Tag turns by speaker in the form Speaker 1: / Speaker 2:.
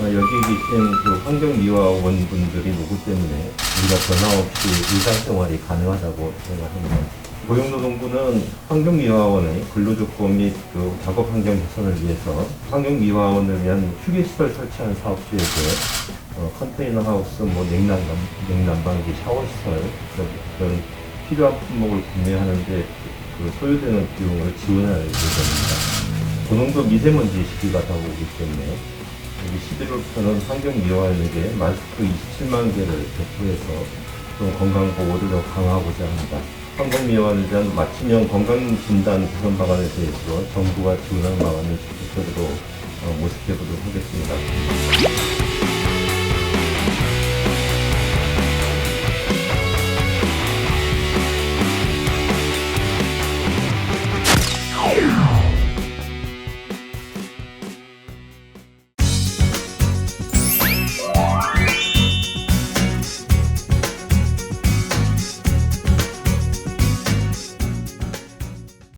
Speaker 1: 아, 여기 계신 그 환경미화원분들이 누구 때문에 우리가 변화 없이 일상생활이 가능하다고 생각합니다. 고용노동부는 환경미화원의 근로조건 및 그 작업 환경 개선을 위해서 환경미화원을 위한 휴게시설 설치한 사업주에게 어, 컨테이너 하우스, 뭐 냉난방, 냉난방기, 샤워시설 그런, 필요한 품목을 구매하는데 그 소요되는 비용을 지원할 예정입니다. 고농도 미세먼지 시기가 다가오기 때문에 여기 11월부터는 환경미화원에게 마스크 27만 개를 배포해서 좀 건강보호를 더 강화하고자 합니다. 환경미화원에 대한 맞춤형 건강진단 개선 방안에 대해서 정부가 지원하는 방안을 적극적으로 어, 모색해보도록 하겠습니다.